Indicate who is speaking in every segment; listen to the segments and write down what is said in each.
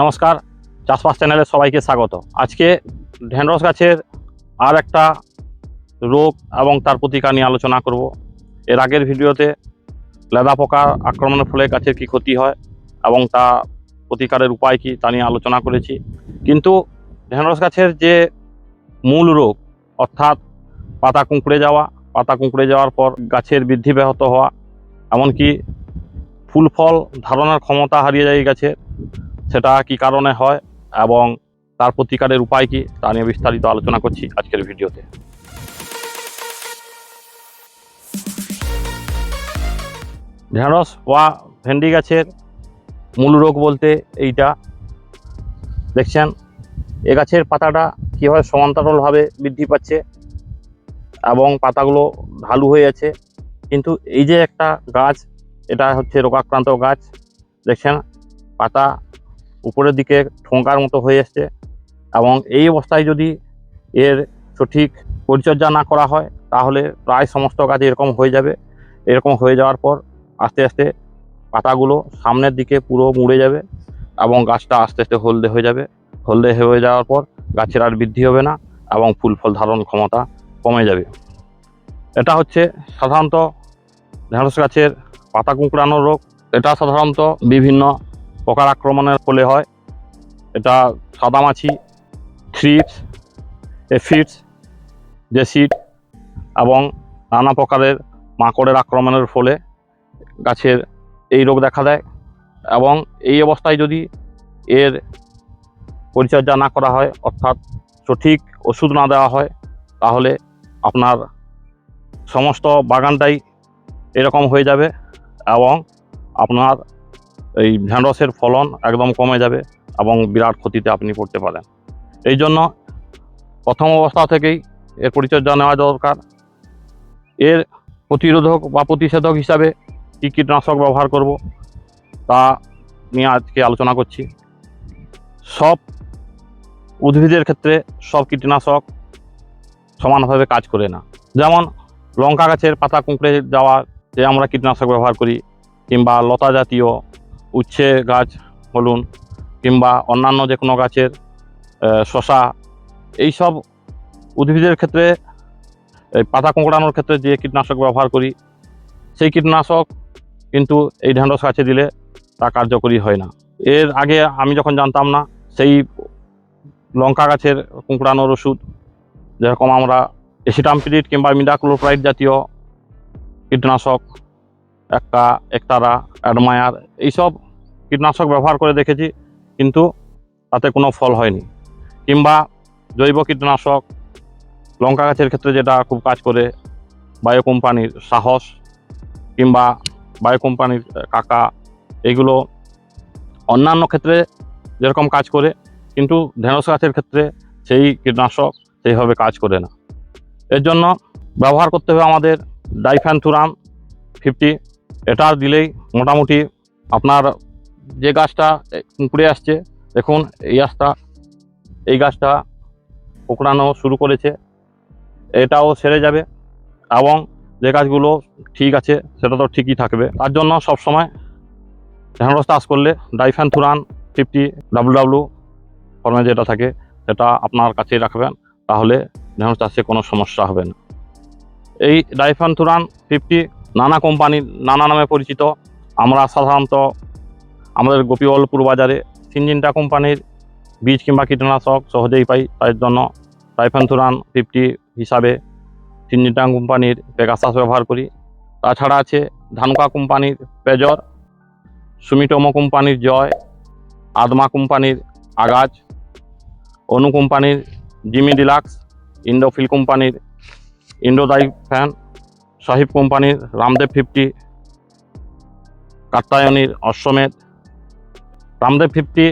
Speaker 1: নমস্কার, চাষবাস চ্যানেলে সবাইকে স্বাগত। আজকে ঢেঁড়স গাছের আর একটা রোগ এবং তার প্রতিকার নিয়ে আলোচনা করব। এর আগের ভিডিওতে লেদা পোকার আক্রমণের ফলে গাছের কি ক্ষতি হয় এবং তা প্রতিকারের উপায় কি তা নিয়ে আলোচনা করেছি। কিন্তু ঢেঁড়স গাছের যে মূল রোগ, অর্থাৎ পাতা কুঁকড়ে যাওয়া, পাতা কুঁকড়ে যাওয়ার পর গাছের বৃদ্ধি ব্যাহত হওয়া, এমনকি ফুল ফল ধারণার ক্ষমতা হারিয়ে যায় গাছের সেটা কি কারণে হয় এবং তার প্রতিকারের উপায় কি, তা নিয়ে বিস্তারিত আলোচনা করছি আজকের ভিডিওতে। ঢেঁড়স বা ভেন্ডি গাছের মূল রোগ বলতে এইটা। দেখছেন, এ গাছের পাতাটা কীভাবে সমান্তরালভাবে বৃদ্ধি পাচ্ছে এবং পাতাগুলো ঢালু হয়ে আছে। কিন্তু এই যে একটা গাছ, এটা হচ্ছে রোগাক্রান্ত গাছ। দেখছেন, পাতা উপরের দিকে ঠোঙ্কার মতো হয়ে এসছে এবং এই অবস্থায় যদি এর সঠিক পরিচর্যা না করা হয়, তাহলে প্রায় সমস্ত গাছ এরকম হয়ে যাবে। এরকম হয়ে যাওয়ার পর আস্তে আস্তে পাতাগুলো সামনের দিকে পুরো মুড়ে যাবে এবং গাছটা আস্তে আস্তে হলদে হয়ে যাবে। হলদে হয়ে যাওয়ার পর গাছের আর বৃদ্ধি হবে না এবং ফুল ফল ধারণ ক্ষমতা কমে যাবে। এটা হচ্ছে সাধারণত ঢেঁড়স গাছের পাতা কুঁকড়ানো রোগ। এটা সাধারণত বিভিন্ন পোকার আক্রমণের ফলে হয়। এটা সাদামাছি, থ্রিপস এফিডস জেসিড এবং নানা প্রকারের মাকড়ের আক্রমণের ফলে গাছের এই রোগ দেখা দেয় এবং এই অবস্থায় যদি এর পরিচর্যা না করা হয়, অর্থাৎ সঠিক ওষুধ না দেওয়া হয়, তাহলে আপনার সমস্ত বাগানটাই এরকম হয়ে যাবে এবং আপনার এই ঢেঁড়সের ফলন একদম কমে যাবে এবং বিরাট ক্ষতিতে আপনি পড়তে পারেন। এই জন্য প্রথম অবস্থা থেকেই এর পরিচর্যা নেওয়া দরকার। এর প্রতিরোধক বা প্রতিষেধক হিসাবে কী কীটনাশক ব্যবহার করব তা নিয়ে আজকে আলোচনা করছি। সব উদ্ভিদের ক্ষেত্রে সব কীটনাশক সমানভাবে কাজ করে না। যেমন লঙ্কা গাছের পাতা কুঁকড়ে যাওয়া যে আমরা কীটনাশক ব্যবহার করি কিংবা লতা জাতীয় উচ্ছে গাছ বলুন কিংবা অন্যান্য যে কোনো গাছের শশা, এইসব উদ্ভিদের ক্ষেত্রে পাতা কোঁকড়ানোর ক্ষেত্রে যে কীটনাশক ব্যবহার করি, সেই কীটনাশক কিন্তু এই ঢেঁড়স গাছে দিলে তা কার্যকরী হয় না। এর আগে আমি যখন জানতাম না, সেই লঙ্কা গাছের কুঁকড়ানোর ওষুধ, যেরকম আমরা এসিটামপিরিড কিংবা মিডাক্লোপ্রাইড জাতীয় কীটনাশক একটা একতারা, অ্যাডমায়ার, এইসব কীটনাশক ব্যবহার করে দেখেছি, কিন্তু তাতে কোনো ফল হয়নি। কিংবা জৈব কীটনাশক, লঙ্কা গাছের ক্ষেত্রে যেটা খুব কাজ করে বায়ো কোম্পানির সাহস, কিংবা বায়ো কোম্পানির কাকা, এগুলো অন্যান্য ক্ষেত্রে যেরকম কাজ করে, কিন্তু ঢেঁড়স গাছের ক্ষেত্রে সেই কীটনাশক সেইভাবে কাজ করে না। এর জন্য ব্যবহার করতে হবে আমাদের ডাইফ্যানথুরাম ফিফটি এটা দিলেই মোটামুটি আপনার যে গাছটা কুঁকড়ে আসছে, দেখুন, এই গাছটা এই গাছটা কুকড়ানো শুরু করেছে। এটাও সেরে যাবে এবং যে গাছগুলো ঠিক আছে, সেটা তো ঠিকই থাকবে। তার জন্য সবসময় ঢেঁড়স চাষ করলে ডাইফ্যানথুরান ফিফটি ডাব্লু ফর্মে যেটা থাকে, সেটা আপনার কাছেই রাখবেন, তাহলে ঢেঁড়স চাষে কোনো সমস্যা হবে না। এই ডাইফ্যানথুরান ফিফটি নানা কোম্পানির নানা নামে পরিচিত। আমরা সাধারণত আমাদের গোপীবল্লপুর বাজারে সিনজিনটা কোম্পানির বীজ কিংবা কীটনাশক সহজেই পাই, তার জন্য টাইফেনথুরান ফিফটি হিসাবে সিনজিনটা কোম্পানির পেগাসাস ব্যবহার করি। তাছাড়া আছে ধানুকা কোম্পানির পেজর সুমিটোমো কোম্পানির জয় আদমা কোম্পানির আগাজ অনু কোম্পানির জিমি ডিলাক্স ইন্ডোফিল কোম্পানির ইন্ডোদাই ফ্যান সাহিব কোম্পানির রামদেব ফিফটি কাত্তায়নির অশ্বমেধ। রামদেব ফিফটি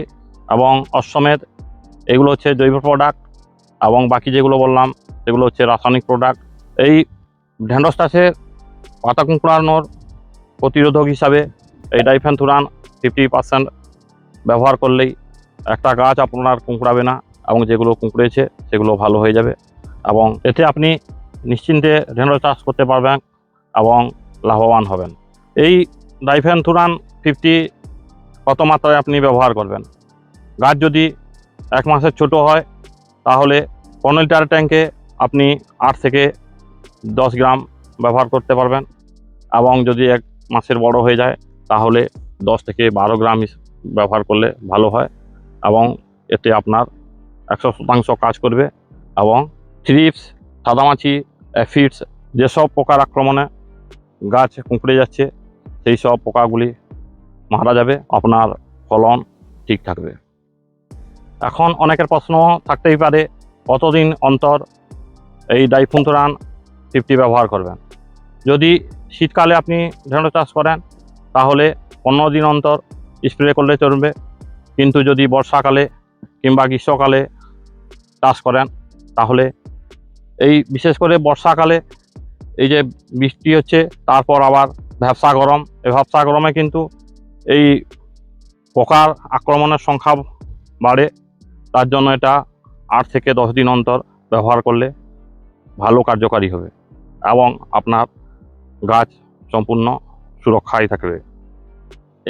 Speaker 1: এবং অশ্বমেধ, এগুলো হচ্ছে জৈব প্রোডাক্ট এবং বাকি যেগুলো বললাম সেগুলো হচ্ছে রাসায়নিক প্রোডাক্ট এই ঢেঁড়স চাষের পাতা কুঁকড়ানোর প্রতিরোধক হিসাবে এই ডাইফেনথুরান ফিফটি পার্সেন্ট ব্যবহার করলেই একটা গাছ আপনার কুঁকড়াবে না এবং যেগুলো কুঁকড়েছে সেগুলো ভালো হয়ে যাবে। এবং এতে আপনি নিশ্চিন্তে ঢেঁড়স চাষ করতে পারবেন এবং লাভবান হবেন। এই ডাইফেনথুরান ফিফটি কত মাত্রায় আপনি ব্যবহার করবেন? গাছ যদি এক মাসের ছোট হয়, তাহলে পনেরো লিটার ট্যাঙ্কে আপনি আট থেকে দশ গ্রাম ব্যবহার করতে পারবেন এবং যদি এক মাসের বড় হয়ে যায়, তাহলে দশ থেকে বারো গ্রাম ব্যবহার করলে ভালো হয় এবং এতে আপনার একশো শতাংশ কাজ করবে এবং থ্রিপস সাদামাছি অ্যাফিডস যেসব পোকার আক্রমণে গাছ কুঁকড়ে যাচ্ছে, সেই সব পোকাগুলি মারা যাবে, আপনার ফলন ঠিক থাকবে। এখন অনেকের প্রশ্ন থাকতেই পারে, কতদিন অন্তর এই ডাইফুন্তরান ফিফটি ব্যবহার করবেন? যদি শীতকালে আপনি ঢেঁড়ো চাষ করেন, তাহলে পনেরো দিন অন্তর স্প্রে করলে চলবে। কিন্তু যদি বর্ষাকালে কিংবা গ্রীষ্মকালে চাষ করেন, তাহলে এই বিশেষ করে বর্ষাকালে এই যে বৃষ্টি হচ্ছে, তারপর আবার ভ্যাবসা গরম। এই ভ্যাবসা গরমে কিন্তু এই পোকার আক্রমণের সংখ্যা বাড়ে। তার জন্য এটা আট থেকে দশ দিন অন্তর ব্যবহার করলে ভালো কার্যকারী হবে এবং আপনার গাছ সম্পূর্ণ সুরক্ষায় থাকবে।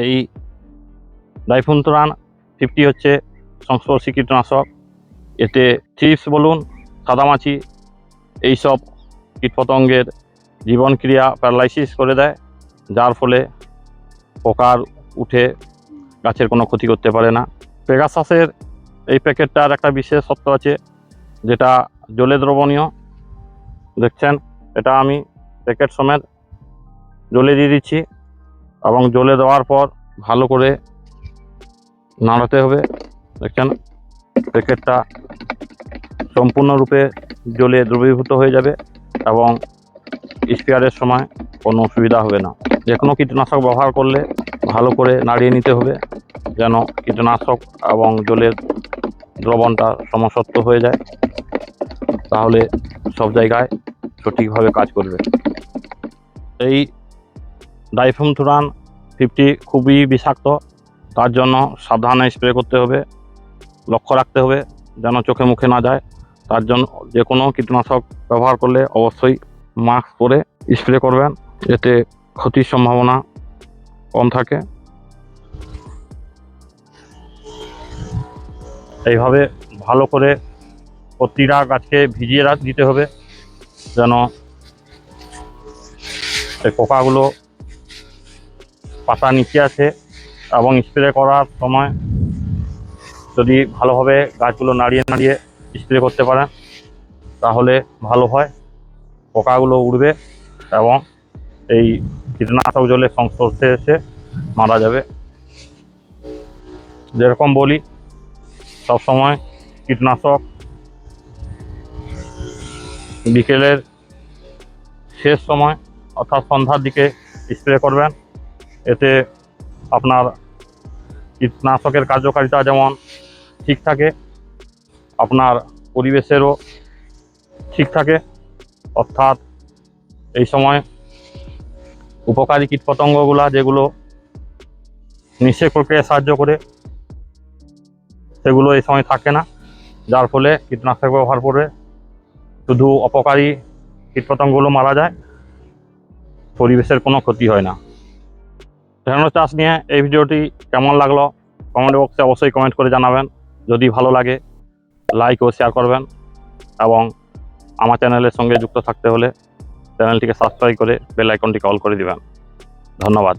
Speaker 1: এই ডাইফুন্তরান ফিফটি হচ্ছে সংস্পর্শী কীটনাশক এতে থ্রিপস বলুন, সাদামাছি এইসব কীটপতঙ্গের জীবনক্রিয়া প্যারালাইসিস করে দেয়, যার ফলে পোকার উঠে গাছের কোনো ক্ষতি করতে পারে না। পেগাসাসের এই প্যাকেটটার একটা বিশেষত্ব আছে, যেটা জলে দ্রবণীয়। দেখছেন, এটা আমি প্যাকেট সমেত জলে দিয়ে দিচ্ছি এবং জলে দেওয়ার পর ভালো করে নাড়াতে হবে। দেখছেন, প্যাকেটটা সম্পূর্ণরূপে জলে দ্রবীভূত হয়ে যাবে এবং স্প্রেয়ারের সময় কোনো অসুবিধা হবে না। যে কোনো কীটনাশক ব্যবহার করলে ভালো করে নাড়িয়ে নিতে হবে যেন কীটনাশক এবং জলের দ্রবণটা সমসত্ব হয়ে যায়। তাহলে সব জায়গায় সঠিকভাবে কাজ করবে। এই ডাইফেমথুরান ফিফটি খুবই বিষাক্ত, তার জন্য সাবধানে স্প্রে করতে হবে, লক্ষ্য রাখতে হবে যেন চোখে মুখে না যায়। তার জন্য যে কোনো কীটনাশক ব্যবহার করলে অবশ্যই মাস্ক পরে স্প্রে করবেন, এতে ক্ষতির সম্ভাবনা কম থাকে। এইভাবে ভালো করে প্রতিটা গাছকে ভিজিয়ে রাখ দিতে হবে, যেন এই পোকাগুলো পাতা নিচে আছে এবং স্প্রে করার সময় যদি ভালোভাবে গাছগুলো নাড়িয়ে নাড়িয়ে স্প্রে করতে পারেন, তাহলে ভালো হয়। পোকাগুলো উড়বে এবং এই কীটনাশক জলের সংস্পর্শে এসে মারা যাবে। যেরকম বলি, সবসময় কীটনাশক বিকেলের শেষ সময় অর্থাৎ সন্ধ্যার দিকে স্প্রে করবেন। এতে আপনার কীটনাশকের কার্যকারিতা যেমন ঠিক থাকে আপনার পরিবেশেরও ঠিক থাকে। অর্থাৎ এই সময় উপকারী কীটপতঙ্গগুলা যেগুলো নিষেক প্রক্রিয়ায় সাহায্য করে, সেগুলো এই সময় থাকে না। যার ফলে কীটনাশক ব্যবহার করে শুধু অপকারী কীটপতঙ্গগুলো মারা যায়, পরিবেশের কোনো ক্ষতি হয় না। ঢেঁড়স চাষ নিয়ে এই ভিডিওটি কেমন লাগল? কমেন্ট বক্সে অবশ্যই কমেন্ট করে জানাবেন। যদি ভালো লাগে লাইক ও শেয়ার করবেন এবং আমার চ্যানেলের সঙ্গে যুক্ত থাকতে হলে চ্যানেলটিকে সাবস্ক্রাইব করে বেল আইকনটি কল করে দিবেন। ধন্যবাদ।